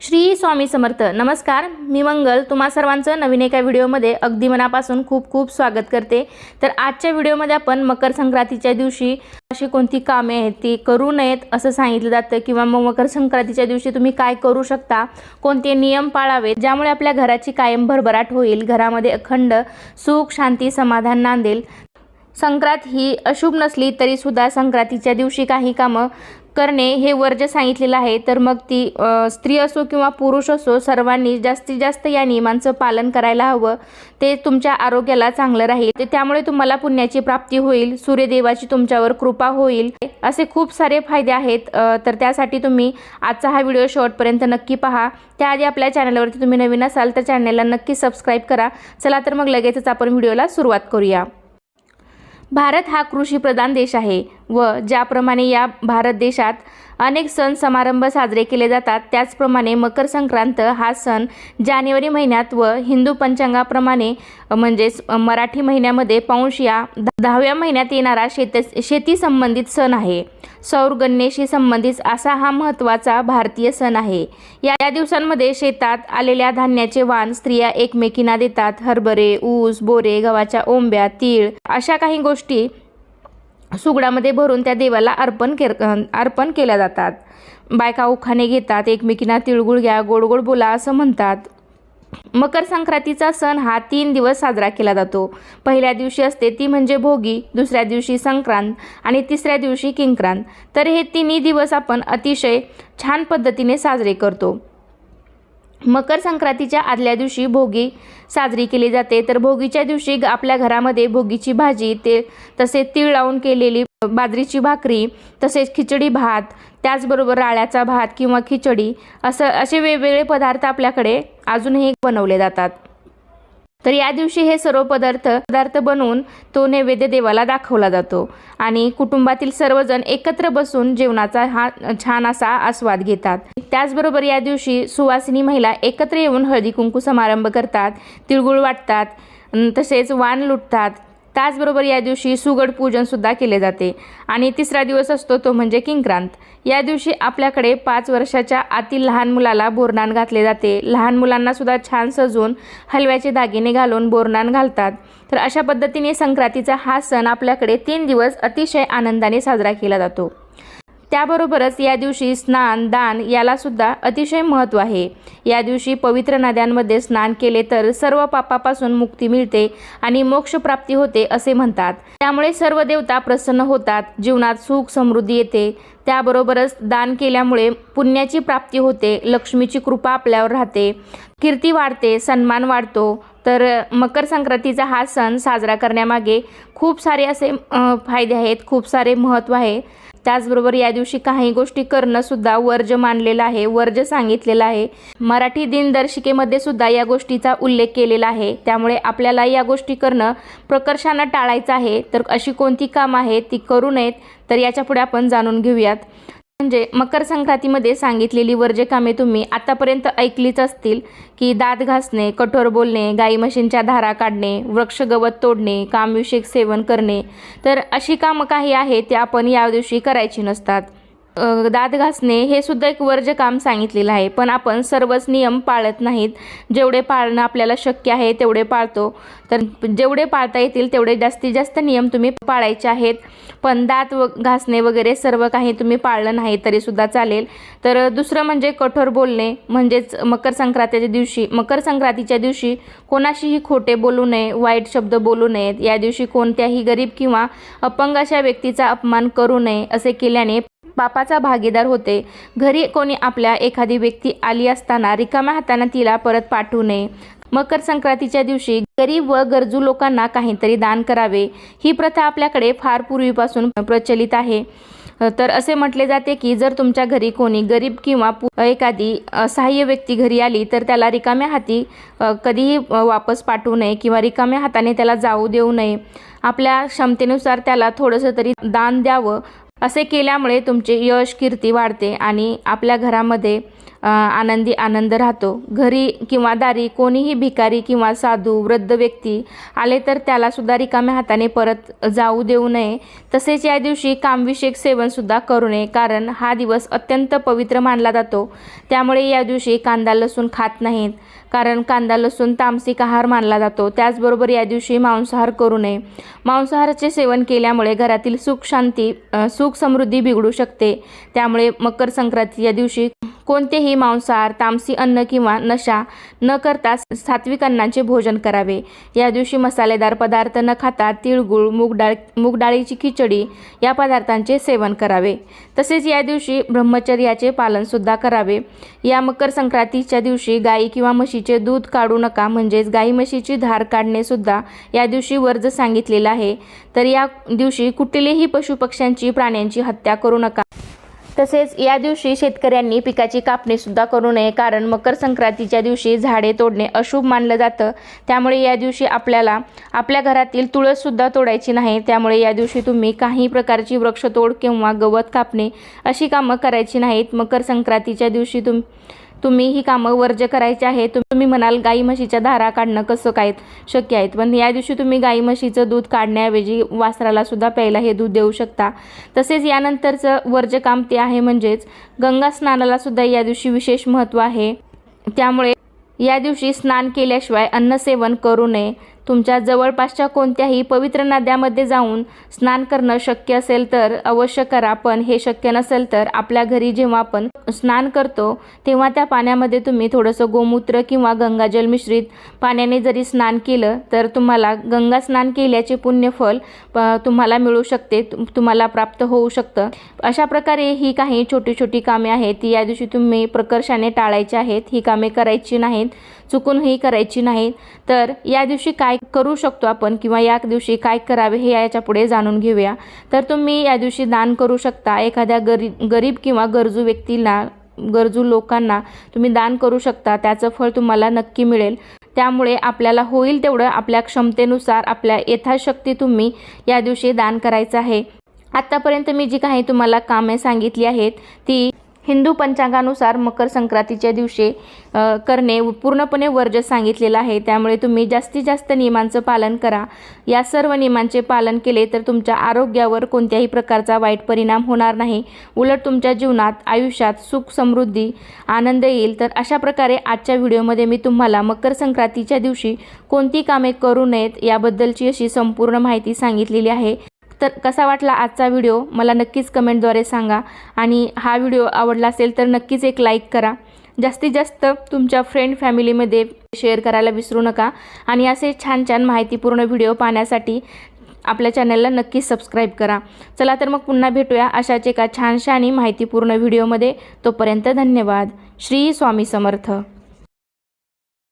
श्री स्वामी समर्थ. नमस्कार मी मंगल. तुम्हा सर्वांचं नवीन एका व्हिडिओमध्ये अगदी मनापासून खूप खूप स्वागत करते. तर आजच्या व्हिडिओमध्ये आपण मकर संक्रांतीच्या दिवशी अशी कोणती कामे आहेत ती करू नयेत असं सांगितलं जातं किंवा मग मकर संक्रांतीच्या दिवशी तुम्ही काय करू शकता कोणते नियम पाळावेत ज्यामुळे आपल्या घराची कायम भरभराट होईल घरामध्ये अखंड सुख शांती समाधान नांदेल. संक्रांत ही अशुभ नसली तरीसुद्धा संक्रांतीच्या दिवशी काही कामं करणे हे वर्ज सांगितलेलं आहे. तर मग ती स्त्री असो किंवा पुरुष असो सर्वांनी जास्तीत जास्त या नियमांचं पालन करायला हवं. ते तुमच्या आरोग्याला चांगलं राहील. ते त्यामुळे तुम्हाला पुण्याची प्राप्ती होईल सूर्यदेवाची तुमच्यावर कृपा होईल. असे खूप सारे फायदे आहेत. तर त्यासाठी तुम्ही आजचा हा व्हिडिओ शेवटपर्यंत नक्की पहा. त्याआधी आपल्या चॅनलवरती तुम्ही नवीन असाल तर चॅनलला नक्की सबस्क्राईब करा. चला तर मग लगेचच आपण व्हिडिओला सुरुवात करूया. भारत हा कृषीप्रधान देश आहे. व ज्याप्रमाणे या भारत देशात अनेक सण समारंभ साजरे केले जातात त्याचप्रमाणे मकर संक्रांत हा सण जानेवारी महिन्यात व हिंदू पंचांगाप्रमाणे म्हणजेच मराठी महिन्यामध्ये पौंश या दहाव्या महिन्यात येणारा शेत शेती संबंधित सण आहे. सौर गणनेशी संबंधित असा हा महत्त्वाचा भारतीय सण आहे. या या दिवसांमध्ये शेतात आलेल्या धान्याचे वाण स्त्रिया एकमेकींना देतात. हरभरे ऊस बोरे गव्हाच्या ओंब्या तीळ अशा काही गोष्टी सुगडामध्ये भरून त्या देवाला अर्पण के अर्पण केल्या जातात. बायका उखाणे घेतात एकमेकींना तिळगुळ घ्या गोड गोड बोला असं म्हणतात. मकर संक्रांतीचा सण हा तीन दिवस साजरा केला जातो. पहिल्या दिवशी असते ती म्हणजे भोगी दुसऱ्या दिवशी संक्रांत आणि तिसऱ्या दिवशी किंक्रांत. तर हे तिन्ही दिवस आपण अतिशय छान पद्धतीने साजरे करतो. मकर संक्रांतीच्या आदल्या दिवशी भोगी साजरी केली जाते. तर भोगीच्या दिवशी आपल्या घरामध्ये भोगीची भाजी ते तसेच तीळ लावून केलेली बाजरीची भाकरी तसेच खिचडी भात त्याचबरोबर राळ्याचा भात किंवा खिचडी असं असे वेगवेगळे पदार्थ आपल्याकडे अजूनही बनवले जातात. तर या दिवशी हे सर्व पदार्थ पदार्थ बनवून तो नैवेद्य देवाला दाखवला जातो. आणि कुटुंबातील सर्वजण एकत्र बसून जेवणाचा हा छान असा आस्वाद घेतात. त्याचबरोबर या दिवशी सुवासिनी महिला एकत्र येऊन हळदी कुंकू समारंभ करतात तिळगुळ वाटतात तसेच वाण लुटतात. त्याचबरोबर या दिवशी सुगड पूजन सुद्धा केले जाते. आणि तिसरा दिवस असतो तो म्हणजे किंक्रांत. या दिवशी आपल्याकडे पाच वर्षाच्या आतील लहान मुलाला बोरनान घातले जाते. लहान मुलांना सुद्धा छान सजवून हलव्याचे दागिने घालून बोरनान घालतात. तर अशा पद्धतीने संक्रांतीचा हा सण आपल्याकडे तीन दिवस अतिशय आनंदाने साजरा केला जातो. त्याबरोबरच या दिवशी स्नान दान यालासुद्धा अतिशय महत्त्व आहे. या दिवशी पवित्र नद्यांमध्ये स्नान केले तर सर्व पापापासून मुक्ती मिळते आणि मोक्षप्राप्ती होते असे म्हणतात. त्यामुळे सर्व देवता प्रसन्न होतात जीवनात सुख समृद्धी येते. त्याबरोबरच दान केल्यामुळे पुण्याची प्राप्ती होते लक्ष्मीची कृपा आपल्यावर राहते कीर्ती वाढते सन्मान वाढतो. तर मकर संक्रांतीचा हा सण साजरा करण्यामागे खूप सारे असे फायदे आहेत खूप सारे महत्त्व आहे. त्याचबरोबर या दिवशी काही गोष्टी करणंसुद्धा वर्ज मानलेलं आहे वर्ज सांगितलेलं आहे. मराठी दिनदर्शिकेमध्ये सुद्धा या गोष्टीचा उल्लेख केलेला आहे. त्यामुळे आपल्याला या गोष्टी करणं प्रकर्षानं टाळायचं आहे. तर अशी कोणती कामं आहेत ती करू नयेत तर याच्यापुढे आपण जाणून घेऊयात. म्हणजे मकर संक्रांतीमध्ये सांगितलेली वर्जे कामे तुम्ही आतापर्यंत ऐकलीच असतील की दात घासणे कठोर बोलणे गाई म्हशींच्या धारा काढणे वृक्ष गवत तोडणे कामविषयक सेवन करणे. तर अशी कामं काही आहेत ते आपण या दिवशी करायची नसतात. दात घासणे हे सुद्धा एक वर्ज्य काम सांगितलेलं आहे. पण आपण सर्वच नियम पाळत नाहीत. जेवढे पाळणं आपल्याला शक्य आहे तेवढे पाळतो. तर जेवढे पाळता येतील तेवढे जास्तीत जास्त नियम तुम्ही पाळायचे आहेत. पण दात व घासणे वगैरे सर्व काही तुम्ही पाळलं नाही तरीसुद्धा चालेल. तर दुसरं म्हणजे कठोर बोलणे म्हणजेच मकर संक्रांतीच्या दिवशी मकर संक्रांतीच्या दिवशी कोणाशीही खोटे बोलू नये वाईट शब्द बोलू नयेत. या दिवशी कोणत्याही गरीब किंवा अपंग अशा व्यक्तीचा अपमान करू नये असे केल्याने बापाचा भागीदार होते. घरी कोणी आपल्या एखादी व्यक्ती आली असताना रिकाम्या हाताने तिला परत पाठवू नये. मकर संक्रांतीच्या दिवशी गरीब व गरजू लोकांना काहीतरी दान करावे. ही प्रथा आपल्याकडे फार पूर्वीपासून प्रचलित आहे. तर असे म्हटले जाते की जर तुमच्या घरी कोणी गरीब किंवा एखादी असहाय्य व्यक्ती घरी आली तर त्याला रिकाम्या हाती कधीही वापस पाठवू नये किंवा रिकाम्या हाताने त्याला जाऊ देऊ नये. आपल्या क्षमतेनुसार त्याला थोडंसं तरी दान द्यावं असे केल्यामुळे तुमचे यश कीर्ती वाढते आणि आपल्या घरामध्ये आनंदी आनंद राहतो. घरी किंवा दारी कोणीही भिकारी किंवा साधू वृद्ध व्यक्ती आले तर त्यालासुद्धा रिकाम्या हाताने परत जाऊ देऊ नये. तसेच या दिवशी कामविषयक सेवनसुद्धा करू नये कारण हा दिवस अत्यंत पवित्र मानला जातो. त्यामुळे या दिवशी कांदा लसूण खात नाहीत कारण कांदा लसूण तामसिक आहार मानला जातो. त्याचबरोबर या दिवशी मांसाहार करू नये. मांसाहाराचे सेवन केल्यामुळे घरातील सुख शांती सुख समृद्धी बिघडू शकते. त्यामुळे मकर संक्रांती या दिवशी कोणतेही मांसाहार तामसी अन्न किंवा नशा न करता सात्विक अन्नाचे भोजन करावे. या दिवशी मसालेदार पदार्थ न खाता तिळगुळ मूगडाळ मूगडाळीची खिचडी या पदार्थांचे सेवन करावे. तसेच या दिवशी ब्रह्मचर्याचे पालनसुद्धा करावे. या मकर संक्रांतीच्या दिवशी गाई किंवा म्हशीचे दूध काढू नका म्हणजेच गाई म्हशीची धार काढणेसुद्धा या दिवशी वर्ज सांगितलेलं आहे. तर या दिवशी कुठलेही पशुपक्ष्यांची प्राण्यांची हत्या करू नका. तसेच या दिवशी शेतकऱ्यांनी पिकाची कापणीसुद्धा करू नये कारण मकर संक्रांतीच्या दिवशी झाडे तोडणे अशुभ मानलं जातं. त्यामुळे या दिवशी आपल्याला आपल्या घरातील तुळससुद्धा तोडायची नाही. त्यामुळे या दिवशी तुम्ही काही प्रकारची वृक्षतोड किंवा गवत कापणे अशी कामं करायची नाहीत. मकर संक्रांतीच्या दिवशी तुम तुम्ही ही कामं वर्ज्य करायची आहे. तुम्ही म्हणाल गाई म्हशीच्या धारा काढणं कसं काय शक्य आहेत पण या दिवशी तुम्ही गाई म्हशीचं दूध काढण्याऐवजी वासराला सुद्धा प्यायला हे दूध देऊ शकता. तसेच यानंतरचं वर्ज्य काम ते आहे म्हणजेच गंगा स्नानाला सुद्धा या दिवशी विशेष महत्त्व आहे. त्यामुळे या दिवशी स्नान केल्याशिवाय अन्नसेवन करू नये. तुमच्या जवळपासच्या कोणत्याही पवित्र नद्यामध्ये जाऊन स्नान करणं शक्य असेल तर अवश्य करा पण हे शक्य नसेल तर आपल्या घरी जेव्हा आपण स्नान करतो तेव्हा त्या पाण्यामध्ये तुम्ही थोडंसं गोमूत्र किंवा गंगाजल मिश्रित पाण्याने जरी स्नान केलं तर तुम्हाला गंगा स्नान केल्याचे पुण्यफल प- तुम्हाला मिळू शकते तुम्हाला प्राप्त होऊ शकतं. अशा प्रकारे ही काही छोटी छोटी कामे आहेत ती या दिवशी तुम्ही प्रकर्षाने टाळायची आहेत ही कामे करायची नाहीत. चुकूनही करायची नाहीत. तर या दिवशी काय करू शकतो आपण किंवा या दिवशी काय करावे हे याच्यापुढे जाणून घेऊया. तर तुम्ही या दिवशी दान करू शकता. एखाद्या गरीब गरीब किंवा गरजू व्यक्तीला गरजू लोकांना तुम्ही दान करू शकता. त्याचं फळ तुम्हाला नक्की मिळेल. त्यामुळे आपल्याला होईल तेवढं आपल्या क्षमतेनुसार आपल्या यथाशक्ती तुम्ही या दिवशी दान करायचं आहे. आत्तापर्यंत मी जी काही तुम्हाला कामे सांगितली आहेत ती हिंदू पंचांगानुसार मकर संक्रांतीच्या दिवशी करणे पूर्णपणे वर्ज सांगितलेलं आहे. त्यामुळे तुम्ही जास्तीत जास्त नियमांचं पालन करा. या सर्व नियमांचे पालन केले तर तुमच्या आरोग्यावर कोणत्याही प्रकारचा वाईट परिणाम होणार नाही. उलट तुमच्या जीवनात आयुष्यात सुख समृद्धी आनंद येईल. तर अशा प्रकारे आजच्या व्हिडिओमध्ये मी तुम्हाला मकर संक्रांतीच्या दिवशी कोणती कामे करू नयेत याबद्दलची अशी संपूर्ण माहिती सांगितलेली आहे. तर कसा वाटला आजचा व्हिडिओ? मला नक्कीच कमेंटद्वारे सांगा. आणि हा व्हिडिओ आवडला असेल तर नक्कीच एक लाईक करा. जास्तीत जास्त तुमच्या फ्रेंड फॅमिलीमध्ये शेअर करायला विसरू नका. आणि असे छान छान माहितीपूर्ण व्हिडिओ पाहण्यासाठी आपल्या चॅनलला नक्कीच सबस्क्राईब करा. चला तर मग पुन्हा भेटूया अशाच एका छानशा आणि माहितीपूर्ण व्हिडिओमध्ये. तोपर्यंत धन्यवाद. श्री स्वामी समर्थ.